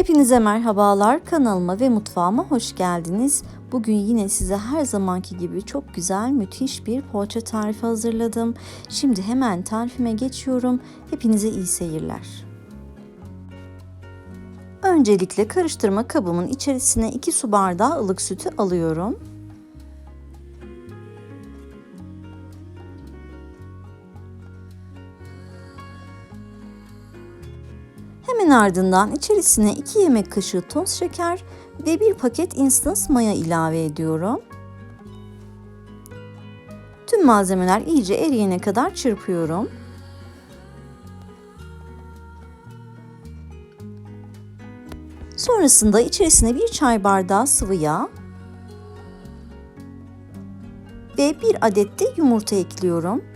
Hepinize merhabalar. Kanalıma ve mutfağıma hoş geldiniz. Bugün yine size her zamanki gibi çok güzel, müthiş bir poğaça tarifi hazırladım. Şimdi hemen tarifime geçiyorum. Hepinize iyi seyirler. Öncelikle karıştırma kabımın içerisine 2 su bardağı ılık sütü alıyorum. Hemen ardından içerisine 2 yemek kaşığı toz şeker ve 1 paket instant maya ilave ediyorum. Tüm malzemeler iyice eriyene kadar çırpıyorum. Sonrasında içerisine 1 çay bardağı sıvı yağ ve 1 adet de yumurta ekliyorum.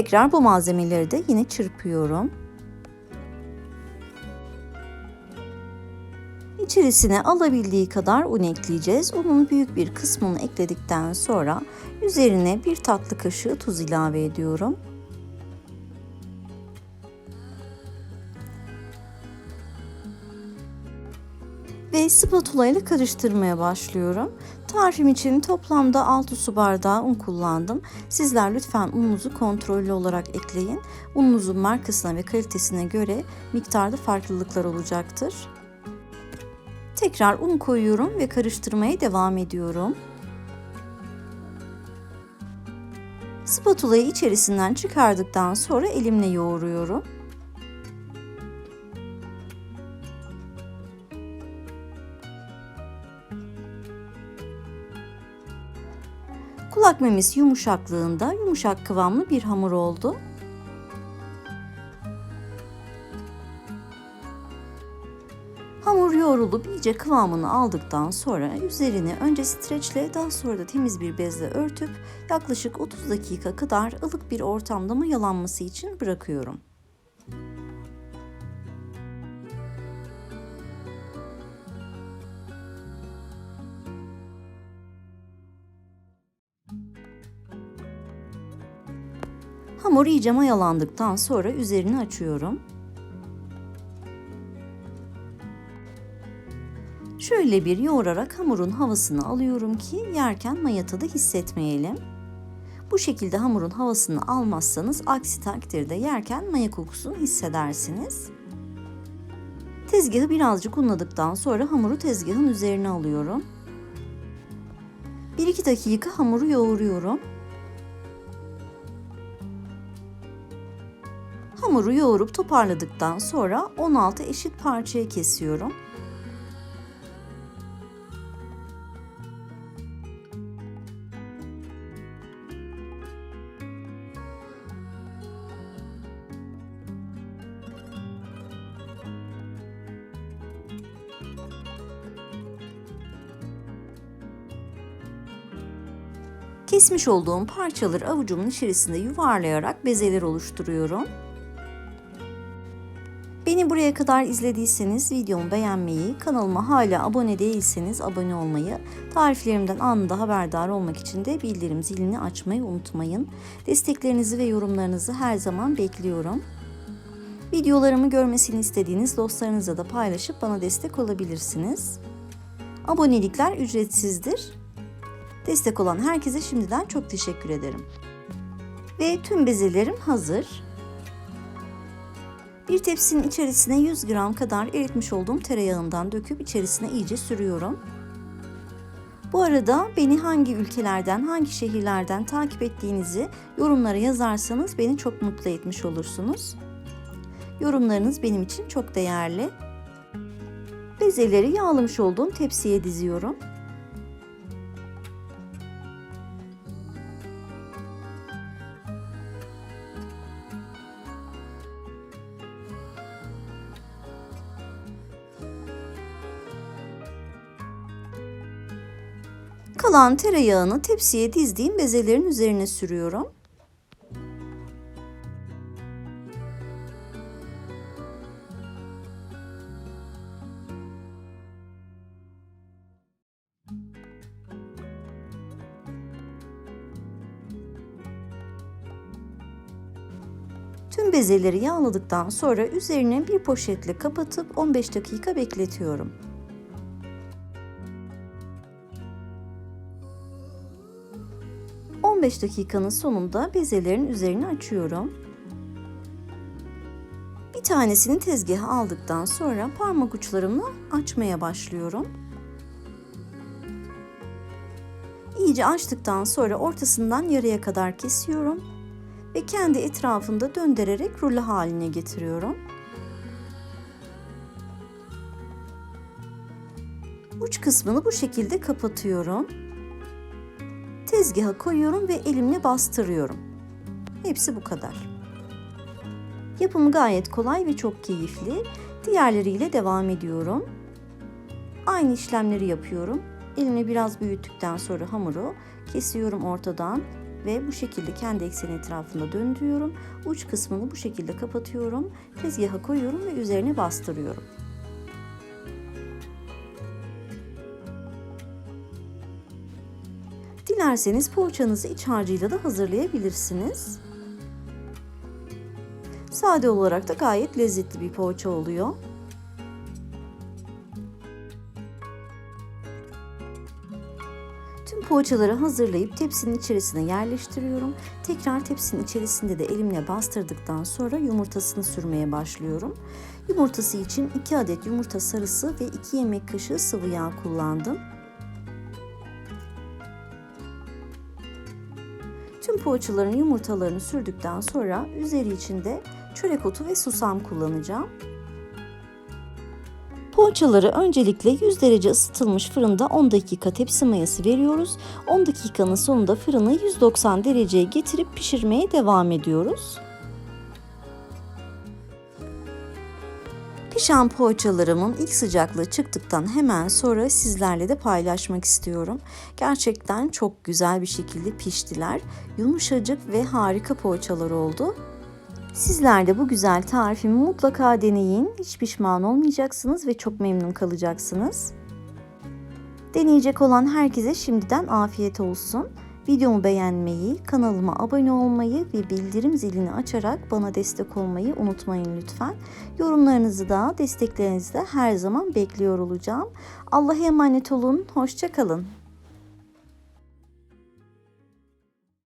Tekrar bu malzemeleri de yine çırpıyorum. İçerisine alabildiği kadar un ekleyeceğiz. Unun büyük bir kısmını ekledikten sonra üzerine bir tatlı kaşığı tuz ilave ediyorum. ve spatula ile karıştırmaya başlıyorum. Tarifim için toplamda 6 su bardağı un kullandım. Sizler lütfen ununuzu kontrollü olarak ekleyin. Ununuzun markasına ve kalitesine göre miktarda farklılıklar olacaktır. Tekrar un koyuyorum ve karıştırmaya devam ediyorum. Spatulayı içerisinden çıkardıktan sonra elimle yoğuruyorum. Kulak memesi yumuşaklığında yumuşak kıvamlı bir hamur oldu. Hamur yoğrulup iyice kıvamını aldıktan sonra üzerine önce streçle daha sonra da temiz bir bezle örtüp yaklaşık 30 dakika kadar ılık bir ortamda mayalanması için bırakıyorum. Hamur iyice mayalandıktan sonra üzerini açıyorum. Şöyle bir yoğurarak hamurun havasını alıyorum ki yerken maya tadı hissetmeyelim. Bu şekilde hamurun havasını almazsanız aksi takdirde yerken maya kokusunu hissedersiniz. Tezgahı birazcık unladıktan sonra hamuru tezgahın üzerine alıyorum. 1-2 dakika hamuru yoğuruyorum. Hamuru yoğurup toparladıktan sonra 16 eşit parçaya kesiyorum. Kesmiş olduğum parçaları avucumun içerisinde yuvarlayarak bezeler oluşturuyorum. Beni buraya kadar izlediyseniz videomu beğenmeyi, kanalıma hala abone değilseniz abone olmayı, tariflerimden anında haberdar olmak için de bildirim zilini açmayı unutmayın. Desteklerinizi ve yorumlarınızı her zaman bekliyorum. Videolarımı görmesini istediğiniz dostlarınızla da paylaşıp bana destek olabilirsiniz. Abonelikler ücretsizdir. Destek olan herkese şimdiden çok teşekkür ederim. Ve tüm bezelerim hazır. Bir tepsinin içerisine 100 gram kadar eritmiş olduğum tereyağından döküp içerisine iyice sürüyorum. Bu arada beni hangi ülkelerden, hangi şehirlerden takip ettiğinizi yorumlara yazarsanız beni çok mutlu etmiş olursunuz. Yorumlarınız benim için çok değerli. Bezeleri yağlamış olduğum tepsiye diziyorum. Kalan tereyağını tepsiye dizdiğim bezelerin üzerine sürüyorum. Tüm bezeleri yağladıktan sonra üzerine bir poşetle kapatıp 15 dakika bekletiyorum. ...15 dakikanın sonunda bezelerin üzerini açıyorum. Bir tanesini tezgaha aldıktan sonra parmak uçlarımla açmaya başlıyorum. İyice açtıktan sonra ortasından yarıya kadar kesiyorum ve kendi etrafında döndürerek rulo haline getiriyorum. Uç kısmını bu şekilde kapatıyorum. Tezgaha koyuyorum ve elimle bastırıyorum. Hepsi bu kadar. Yapımı gayet kolay ve çok keyifli. Diğerleriyle devam ediyorum. Aynı işlemleri yapıyorum. Elimi biraz büyüttükten sonra hamuru kesiyorum ortadan ve bu şekilde kendi ekseni etrafında döndürüyorum. Uç kısmını bu şekilde kapatıyorum. Tezgaha koyuyorum ve üzerine bastırıyorum. Dilerseniz poğaçanızı iç harcıyla da hazırlayabilirsiniz. Sade olarak da gayet lezzetli bir poğaça oluyor. Tüm poğaçaları hazırlayıp tepsinin içerisine yerleştiriyorum. Tekrar tepsinin içerisinde de elimle bastırdıktan sonra yumurtasını sürmeye başlıyorum. Yumurtası için 2 adet yumurta sarısı ve 2 yemek kaşığı sıvı yağ kullandım. Tüm poğaçaların yumurtalarını sürdükten sonra üzeri içinde çörek otu ve susam kullanacağım. Poğaçaları öncelikle 100 derece ısıtılmış fırında 10 dakika tepsi mayası veriyoruz. 10 dakikanın sonunda fırını 190 dereceye getirip pişirmeye devam ediyoruz. Pişen poğaçalarımın ilk sıcaklığı çıktıktan hemen sonra sizlerle de paylaşmak istiyorum. Gerçekten çok güzel bir şekilde piştiler. Yumuşacık ve harika poğaçalar oldu. Sizler de bu güzel tarifimi mutlaka deneyin. Hiç pişman olmayacaksınız ve çok memnun kalacaksınız. Deneyecek olan herkese şimdiden afiyet olsun. Videomu beğenmeyi, kanalıma abone olmayı ve bildirim zilini açarak bana destek olmayı unutmayın lütfen. Yorumlarınızı da desteklerinizi de her zaman bekliyor olacağım. Allah'a emanet olun, hoşçakalın.